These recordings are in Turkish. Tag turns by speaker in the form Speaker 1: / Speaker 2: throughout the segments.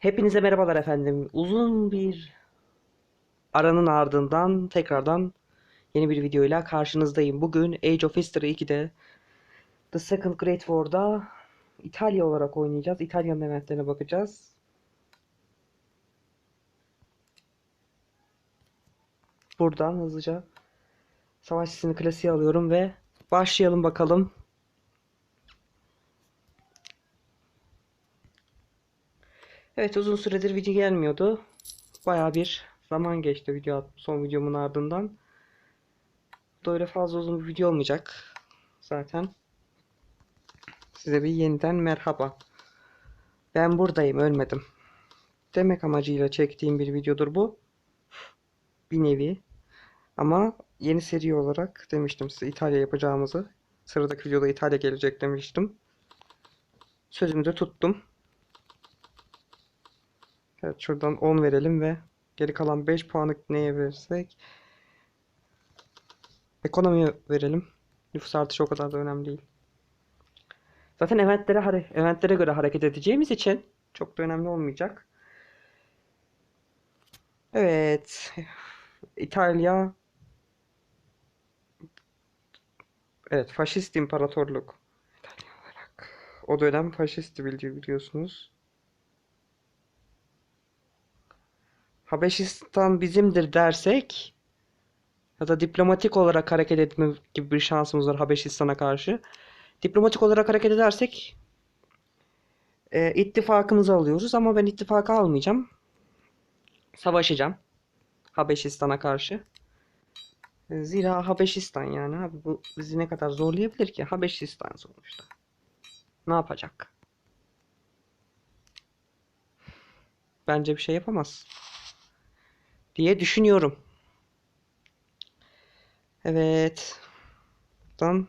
Speaker 1: Hepinize merhabalar efendim. Uzun bir aranın ardından tekrardan yeni bir videoyla karşınızdayım. Bugün Age of History 2'de The Second Great War'da İtalya olarak oynayacağız. İtalya'nın eventlerine bakacağız. Buradan hızlıca savaş sesini klasiğe alıyorum ve başlayalım bakalım. Evet uzun süredir video gelmiyordu. Baya bir zaman geçti video son videomun ardından. Bu da öyle fazla uzun bir video olmayacak. Zaten. Size bir yeniden merhaba. Ben buradayım ölmedim. Demek amacıyla çektiğim bir videodur bu. Bir nevi. Ama yeni seri olarak demiştim size İtalya yapacağımızı. Sıradaki videoda İtalya gelecek demiştim. Sözümü de tuttum. Evet şuradan 10 verelim ve geri kalan 5 puanı neye verirsek ekonomiye verelim. Nüfus artışı o kadar da önemli değil. Zaten eventlere, eventlere göre hareket edeceğimiz için çok da önemli olmayacak. Evet. İtalya Evet, faşist imparatorluk. İtalya olarak. O dönem faşisti biliyorsunuz. Habeşistan bizimdir dersek ya da diplomatik olarak hareket etme gibi bir şansımız var Habeşistan'a karşı. Diplomatik olarak hareket edersek e, ittifakımızı alıyoruz ama ben ittifakı almayacağım. Savaşacağım Habeşistan'a karşı. E, Zira Habeşistan yani abi bu bizi ne kadar zorlayabilir ki? Habeşistan sonuçta. Ne yapacak? Bence bir şey yapamaz diye düşünüyorum. Evet. Buradan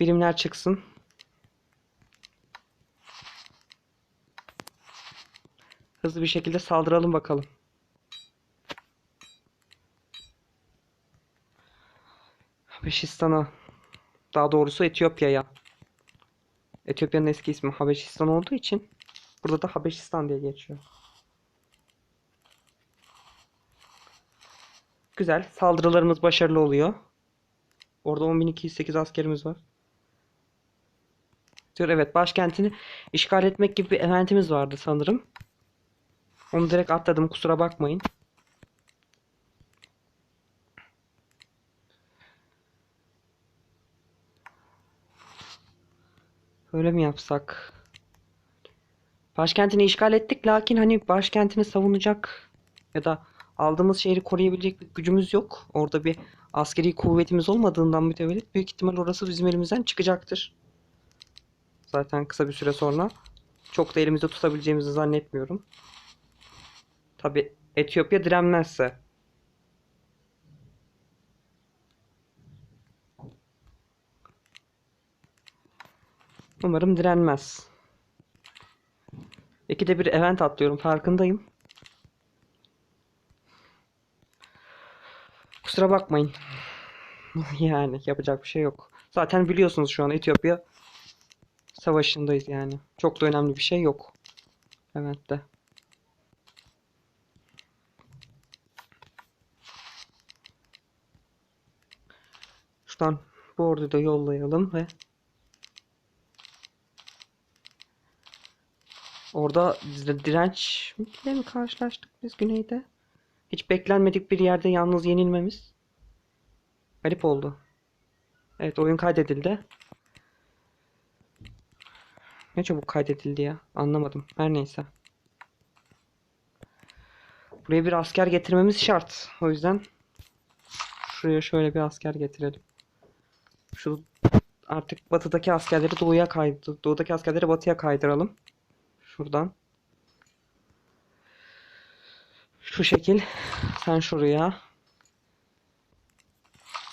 Speaker 1: birimler çıksın. Hızlı bir şekilde saldıralım bakalım. Habeşistan'a daha doğrusu Etiyopya'ya. Etiyopya'nın eski ismi Habeşistan olduğu için burada da Habeşistan diye geçiyor. Güzel. Saldırılarımız başarılı oluyor. Orada 10.208 askerimiz var. Diyor evet başkentini işgal etmek gibi bir eventimiz vardı sanırım. Onu direkt atladım kusura bakmayın. Öyle mi yapsak? Başkentini işgal ettik lakin hani başkentini savunacak ya da aldığımız şehri koruyabilecek bir gücümüz yok. Orada bir askeri kuvvetimiz olmadığından mütevellit büyük ihtimal orası bizim elimizden çıkacaktır. Zaten kısa bir süre sonra çok da elimizde tutabileceğimizi zannetmiyorum. Tabi Etiyopya direnmezse. Umarım direnmez. İkide bir event atlıyorum farkındayım. Kusura bakmayın. Yani yapacak bir şey yok. Zaten biliyorsunuz şu an Etiyopya savaşındayız yani. Çok da önemli bir şey yok. Evet de. Şuradan bu orduyu da yollayalım ve Orada di- dirençle mi karşılaştık biz güneyde? Hiç beklenmedik bir yerde yalnız yenilmemiz. Garip oldu. Evet oyun kaydedildi. Ne çabuk kaydedildi ya. Anlamadım. Her neyse. Buraya bir asker getirmemiz şart. O yüzden şuraya şöyle bir asker getirelim. Şu artık batıdaki askerleri doğuya kaydı. Doğudaki askerleri batıya kaydıralım. Şuradan. Şu şekil. Sen şuraya.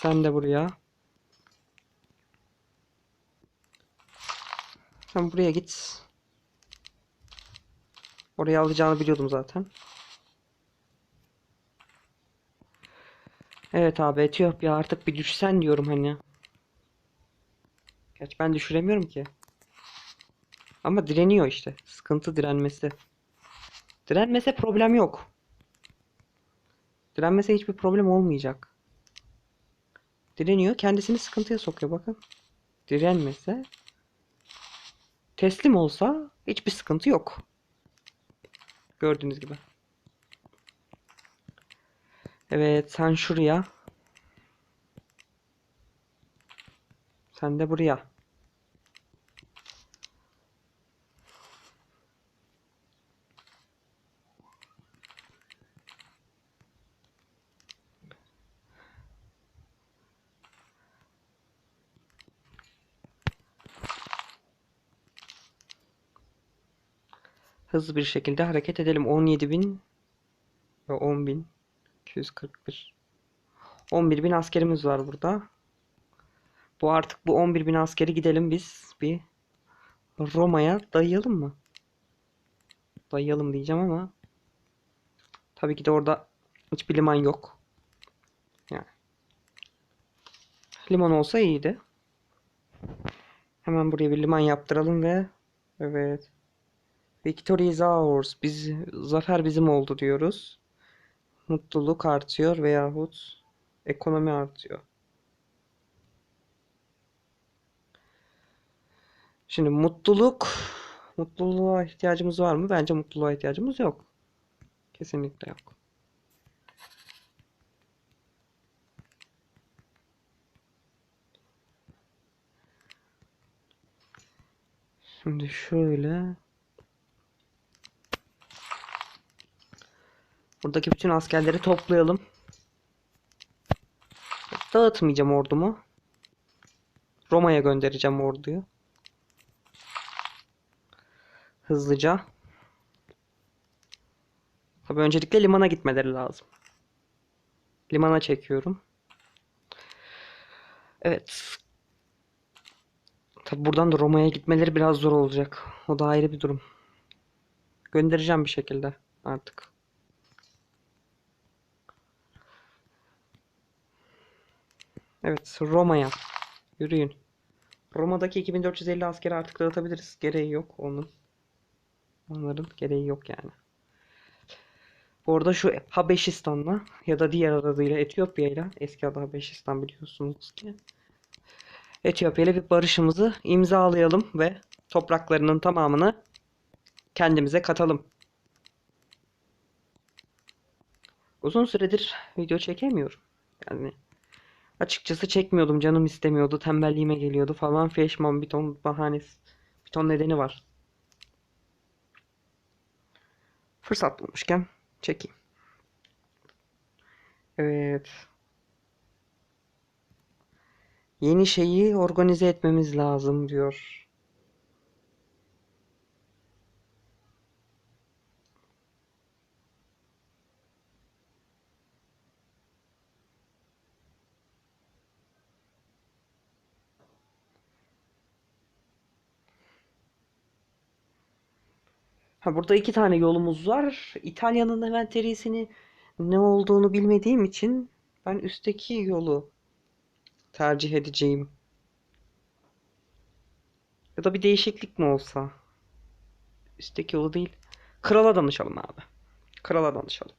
Speaker 1: Sen de buraya. Sen buraya git. Oraya alacağını biliyordum zaten. Evet abi Etiyopya artık bir düşsen diyorum hani. Gerçi ben düşüremiyorum ki. Ama direniyor işte. Sıkıntı direnmesi. Direnmese problem yok. Direnmese hiçbir problem olmayacak. Direniyor, kendisini sıkıntıya sokuyor bakın. Direnmese, teslim olsa hiçbir sıkıntı yok. Gördüğünüz gibi. Evet, sen şuraya. Sen de buraya. Hızlı bir şekilde hareket edelim. 17.000 ve 10.000 241 11.000 askerimiz var burada. Bu artık bu 11.000 askeri gidelim biz bir Roma'ya dayayalım mı? Dayayalım diyeceğim ama tabii ki de orada hiçbir liman yok. Yani liman olsa iyiydi. Hemen buraya bir liman yaptıralım ve evet. Victory is ours. Biz, zafer bizim oldu diyoruz. Mutluluk artıyor veyahut ekonomi artıyor. Şimdi mutluluk, mutluluğa ihtiyacımız var mı? Bence mutluluğa ihtiyacımız yok. Kesinlikle yok. Şimdi şöyle Buradaki bütün askerleri toplayalım. Dağıtmayacağım ordumu. Roma'ya göndereceğim orduyu. Hızlıca. Tabii öncelikle limana gitmeleri lazım. Limana çekiyorum. Evet. Tabii buradan da Roma'ya gitmeleri biraz zor olacak. O da ayrı bir durum. Göndereceğim bir şekilde artık. Evet, Roma'ya. Yürüyün. Roma'daki 2450 askeri artık dağıtabiliriz. Gereği yok onun. Onların gereği yok yani. Bu arada şu Habeşistan'la ya da diğer adıyla Etiyopya ile eski adı Habeşistan biliyorsunuz ki. Etiyopya ile bir barışımızı imzalayalım ve topraklarının tamamını kendimize katalım. Uzun süredir video çekemiyorum. Yani Açıkçası çekmiyordum. Canım istemiyordu. Tembelliğime geliyordu falan. Feşman bir ton bahanesi. Bir ton nedeni var. Fırsat bulmuşken çekeyim. Evet. Yeni şeyi organize etmemiz lazım diyor. Ha burada iki tane yolumuz var. İtalya'nın envanterisini ne olduğunu bilmediğim için ben üstteki yolu tercih edeceğim. Ya da bir değişiklik mi olsa? Üstteki yolu değil. Krala danışalım abi. Krala danışalım.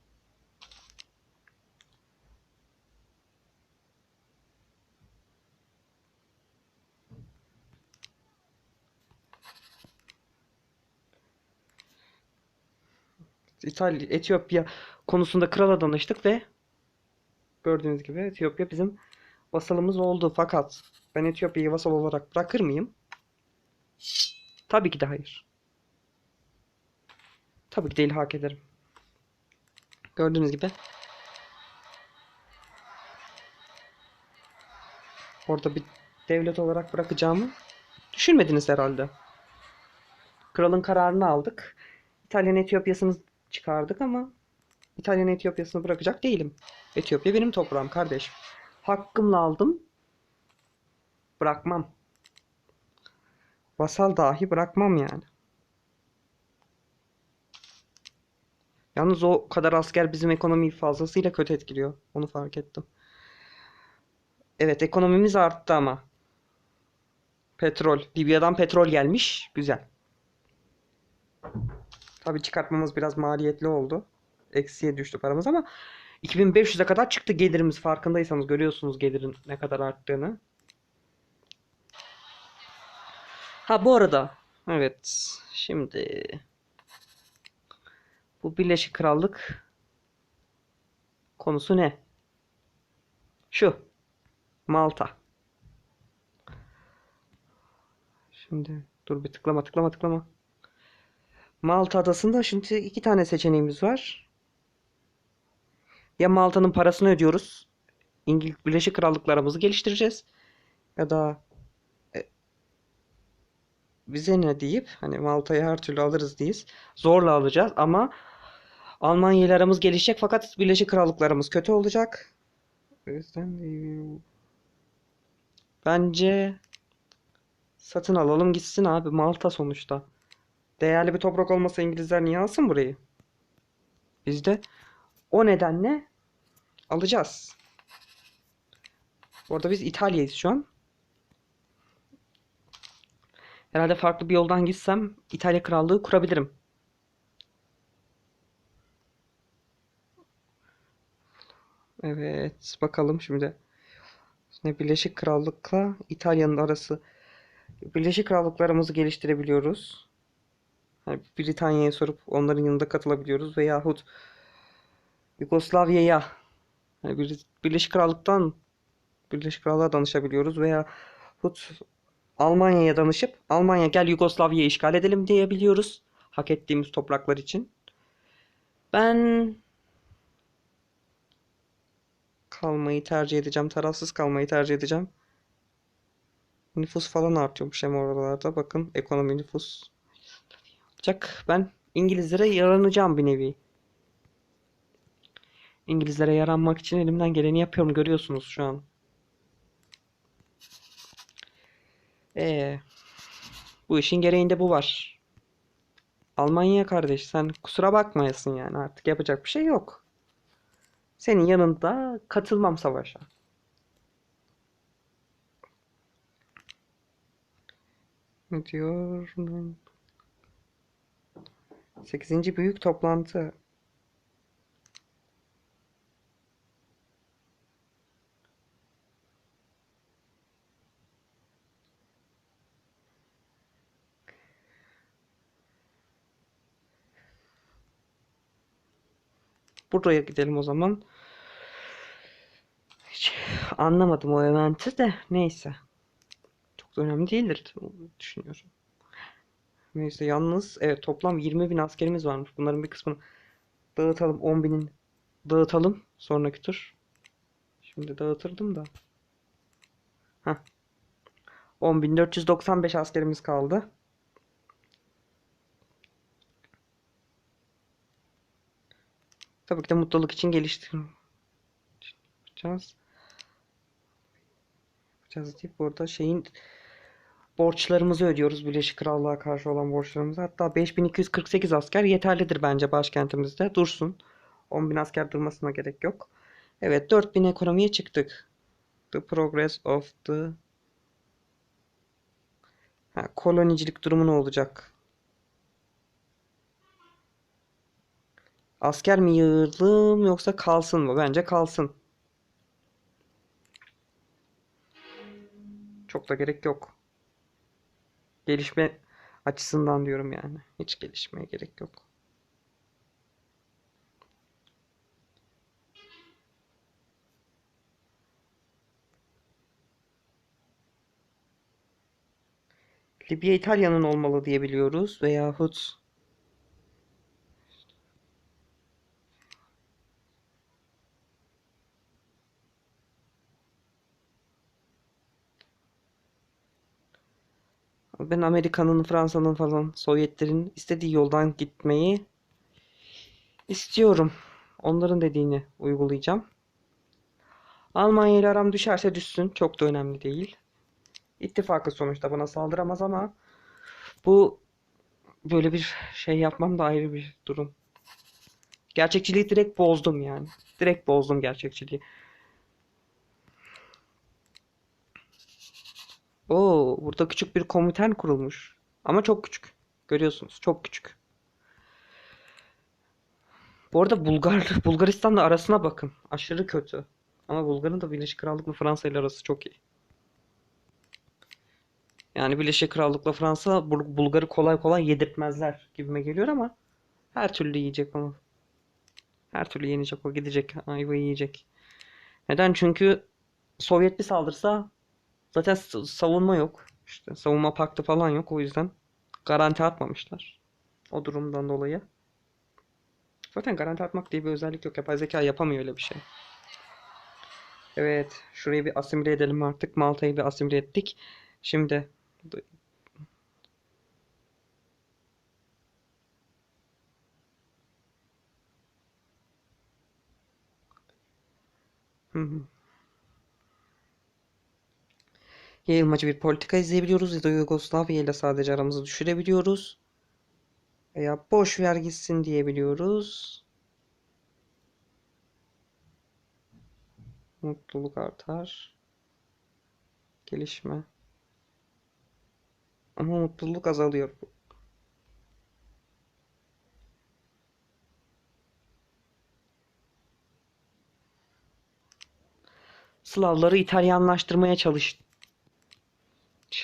Speaker 1: İtalya, Etiyopya konusunda krala danıştık ve gördüğünüz gibi Etiyopya bizim vasalımız oldu. Fakat ben Etiyopya'yı vasal olarak bırakır mıyım? Tabii ki de hayır. Tabii ki de ilhak ederim. Gördüğünüz gibi orada bir devlet olarak bırakacağımı düşünmediniz herhalde. Kralın kararını aldık. İtalyan Etiyopya'sını çıkardık ama İtalyan Etiyopya'sını bırakacak değilim. Etiyopya benim toprağım kardeşim. Hakkımla aldım. Bırakmam. Vasal dahi bırakmam yani. Yalnız o kadar asker bizim ekonomiyi fazlasıyla kötü etkiliyor. Onu fark ettim. Evet ekonomimiz arttı ama. Petrol. Libya'dan petrol gelmiş. Güzel. Tabii çıkartmamız biraz maliyetli oldu. Eksiye düştü paramız ama 2500'e kadar çıktı gelirimiz. Farkındaysanız görüyorsunuz gelirin ne kadar arttığını. Ha bu arada evet şimdi bu Birleşik Krallık konusu ne? Şu Malta. Şimdi dur bir tıklama tıklama tıklama. Malta adasında şimdi iki tane seçeneğimiz var. Ya Malta'nın parasını ödüyoruz. İngiliz Birleşik Krallıklarımızı geliştireceğiz. Ya da e, bize ne deyip hani Malta'yı her türlü alırız deyiz. Zorla alacağız ama Almanya ile aramız gelişecek fakat Birleşik Krallıklarımız kötü olacak. O yüzden e, bence satın alalım gitsin abi Malta sonuçta. Değerli bir toprak olmasa İngilizler niye alsın burayı? Biz de o nedenle alacağız. Bu arada biz İtalya'yız şu an. Herhalde farklı bir yoldan gitsem İtalya Krallığı kurabilirim. Evet, bakalım şimdi. Şimdi Birleşik Krallık'la İtalya'nın arası. Birleşik Krallıklarımızı geliştirebiliyoruz. Hani Britanya'ya sorup onların yanında katılabiliyoruz veyahut Yugoslavya'ya hani Bir- Birleşik Krallık'tan Birleşik Krallığa danışabiliyoruz veyahut Almanya'ya danışıp Almanya gel Yugoslavya'yı işgal edelim diyebiliyoruz. Hak ettiğimiz topraklar için. Ben kalmayı tercih edeceğim. Tarafsız kalmayı tercih edeceğim. Nüfus falan artıyormuş hem oralarda. Bakın ekonomi nüfus. Olacak. Ben İngilizlere yaranacağım bir nevi. İngilizlere yaranmak için elimden geleni yapıyorum. Görüyorsunuz şu an. Ee, bu işin gereğinde bu var. Almanya kardeş sen kusura bakmayasın yani artık yapacak bir şey yok. Senin yanında katılmam savaşa. Ne diyor? Sekizinci büyük toplantı. Buraya gidelim o zaman. Hiç anlamadım o eventi de neyse. Çok da önemli değildir düşünüyorum. Neyse yalnız evet toplam 20 bin askerimiz varmış. Bunların bir kısmını dağıtalım. 10 binin dağıtalım sonraki tur. Şimdi dağıtırdım da. Heh. 10.495 askerimiz kaldı. Tabii ki de mutluluk için geliştireceğiz. Yapacağız deyip burada şeyin borçlarımızı ödüyoruz Birleşik Krallığa karşı olan borçlarımızı. Hatta 5248 asker yeterlidir bence başkentimizde. Dursun. 10.000 asker durmasına gerek yok. Evet 4000 ekonomiye çıktık. The progress of the ha, kolonicilik durumu ne olacak? Asker mi yığalım yoksa kalsın mı? Bence kalsın. Çok da gerek yok. Gelişme açısından diyorum yani. Hiç gelişmeye gerek yok. Libya İtalya'nın olmalı diye biliyoruz veyahut ben Amerika'nın, Fransa'nın falan Sovyetlerin istediği yoldan gitmeyi istiyorum. Onların dediğini uygulayacağım. Almanya ile aram düşerse düşsün. Çok da önemli değil. İttifakı sonuçta bana saldıramaz ama bu böyle bir şey yapmam da ayrı bir durum. Gerçekçiliği direkt bozdum yani. Direkt bozdum gerçekçiliği. Oo, burada küçük bir komiten kurulmuş. Ama çok küçük. Görüyorsunuz, çok küçük. Bu arada Bulgar Bulgaristan'la arasına bakın. Aşırı kötü. Ama Bulgar'ın da Birleşik Krallık'la Fransa ile arası çok iyi. Yani Birleşik Krallık'la Fransa Bul- Bulgar'ı kolay kolay yedirtmezler gibime geliyor ama her türlü yiyecek onu. Her türlü yenecek o gidecek. Ayvayı yiyecek. Neden? Çünkü Sovyet bir saldırsa zaten savunma yok. İşte savunma paktı falan yok. O yüzden garanti atmamışlar. O durumdan dolayı. Zaten garanti atmak diye bir özellik yok. Yapay zeka yapamıyor öyle bir şey. Evet. Şurayı bir asimile edelim artık. Malta'yı bir asimile ettik. Şimdi Hı Yayılmacı bir politika izleyebiliyoruz ya da Yugoslavya ile sadece aramızı düşürebiliyoruz. Veya boş ver gitsin diyebiliyoruz. Mutluluk artar. Gelişme. Ama mutluluk azalıyor. Slavları İtalyanlaştırmaya çalış.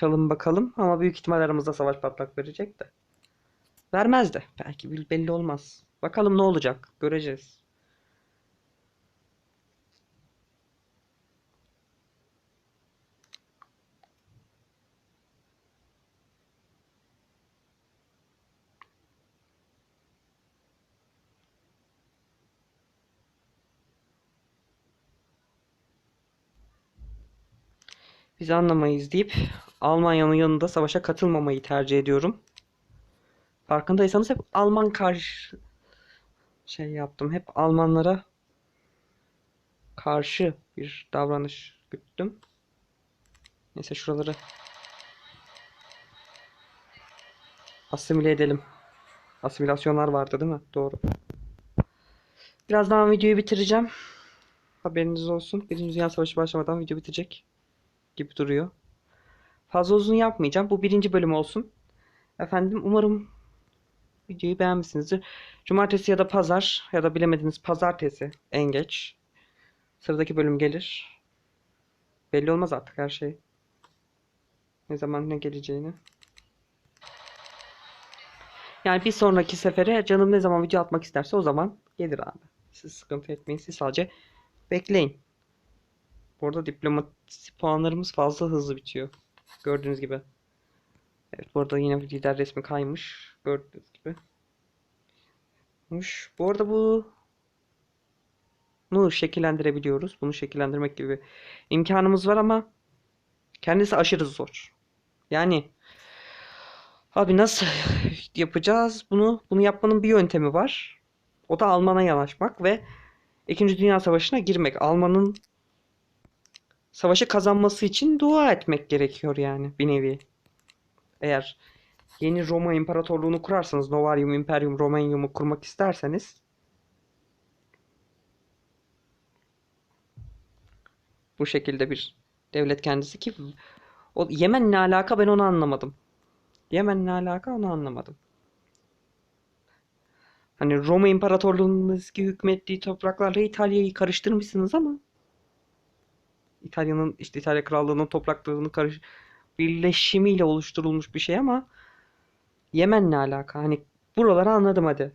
Speaker 1: Çalın bakalım ama büyük ihtimal aramızda savaş patlak verecek de. Vermez de. Belki belli olmaz. Bakalım ne olacak. Göreceğiz. Biz anlamayız deyip Almanya'nın yanında savaşa katılmamayı tercih ediyorum. Farkındaysanız hep Alman karşı şey yaptım. Hep Almanlara karşı bir davranış güttüm. Neyse şuraları asimile edelim. Asimilasyonlar vardı değil mi? Doğru. Birazdan videoyu bitireceğim. Haberiniz olsun. Birinci Dünya Savaşı başlamadan video bitecek gibi duruyor. Fazla uzun yapmayacağım. Bu birinci bölüm olsun. Efendim umarım videoyu beğenmişsinizdir. Cumartesi ya da pazar ya da bilemediniz pazartesi en geç. Sıradaki bölüm gelir. Belli olmaz artık her şey. Ne zaman ne geleceğini. Yani bir sonraki sefere canım ne zaman video atmak isterse o zaman gelir abi. Siz sıkıntı etmeyin. Siz sadece bekleyin. Bu arada diplomasi puanlarımız fazla hızlı bitiyor. Gördüğünüz gibi. Evet bu arada yine lider resmi kaymış. Gördüğünüz gibi. Bu arada bu bunu şekillendirebiliyoruz. Bunu şekillendirmek gibi imkanımız var ama kendisi aşırı zor. Yani abi nasıl yapacağız bunu? Bunu yapmanın bir yöntemi var. O da Alman'a yanaşmak ve İkinci Dünya Savaşı'na girmek. Alman'ın savaşı kazanması için dua etmek gerekiyor yani bir nevi. Eğer yeni Roma İmparatorluğunu kurarsanız, Novarium Imperium Romanium'u kurmak isterseniz bu şekilde bir devlet kendisi ki o Yemen ne alaka ben onu anlamadım. Yemen ne alaka onu anlamadım. Hani Roma İmparatorluğu'nun eski hükmettiği topraklarla İtalya'yı karıştırmışsınız ama İtalya'nın işte İtalya Krallığı'nın topraklarını karış birleşimiyle oluşturulmuş bir şey ama Yemen ne alaka? Hani buraları anladım hadi.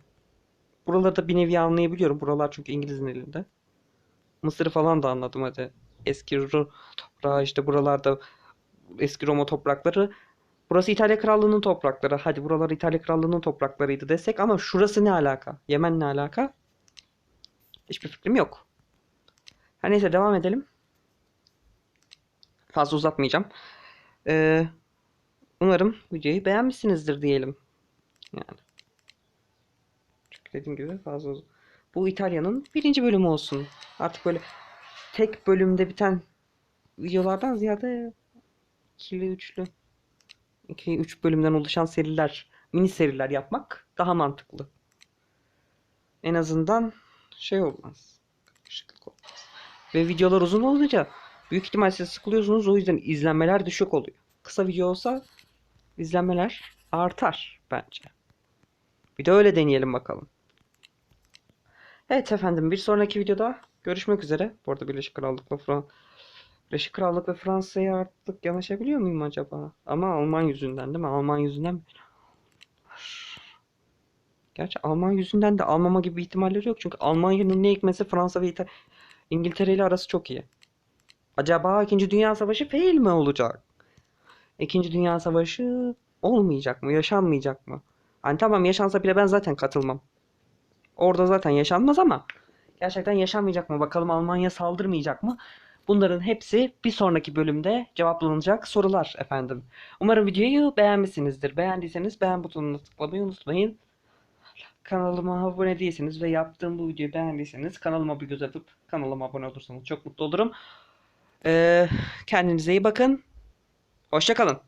Speaker 1: Buraları da bir nevi anlayabiliyorum. Buralar çünkü İngiliz'in elinde. Mısır'ı falan da anladım hadi. Eski Ro- toprağı işte buralarda eski Roma toprakları. Burası İtalya Krallığı'nın toprakları. Hadi buralar İtalya Krallığı'nın topraklarıydı desek ama şurası ne alaka? Yemen ne alaka? Hiçbir fikrim yok. Her neyse devam edelim. Fazla uzatmayacağım. Ee, umarım videoyu beğenmişsinizdir diyelim. Yani. Çünkü dediğim gibi fazla uz- Bu İtalya'nın birinci bölümü olsun. Artık böyle tek bölümde biten videolardan ziyade ikili, üçlü, iki, üç bölümden oluşan seriler, mini seriler yapmak daha mantıklı. En azından şey olmaz. Karışıklık olmaz. Ve videolar uzun olunca büyük ihtimal siz sıkılıyorsunuz o yüzden izlenmeler düşük oluyor. Kısa video olsa izlenmeler artar bence. Bir de öyle deneyelim bakalım. Evet efendim bir sonraki videoda görüşmek üzere. Bu arada Birleşik Krallık'la Fran Birleşik Krallık ve Fransa'ya artık yanaşabiliyor muyum acaba? Ama Alman yüzünden değil mi? Alman yüzünden mi? Gerçi Alman yüzünden de almama gibi ihtimalleri yok. Çünkü Almanya'nın ne hikmetse Fransa ve İta- İngiltere ile arası çok iyi. Acaba İkinci Dünya Savaşı fail mi olacak? İkinci Dünya Savaşı olmayacak mı? Yaşanmayacak mı? Hani tamam yaşansa bile ben zaten katılmam. Orada zaten yaşanmaz ama gerçekten yaşanmayacak mı? Bakalım Almanya saldırmayacak mı? Bunların hepsi bir sonraki bölümde cevaplanacak sorular efendim. Umarım videoyu beğenmişsinizdir. Beğendiyseniz beğen butonuna tıklamayı unutmayın. Kanalıma abone değilseniz ve yaptığım bu videoyu beğendiyseniz kanalıma bir göz atıp kanalıma abone olursanız çok mutlu olurum. Ee, kendinize iyi bakın. Hoşça kalın.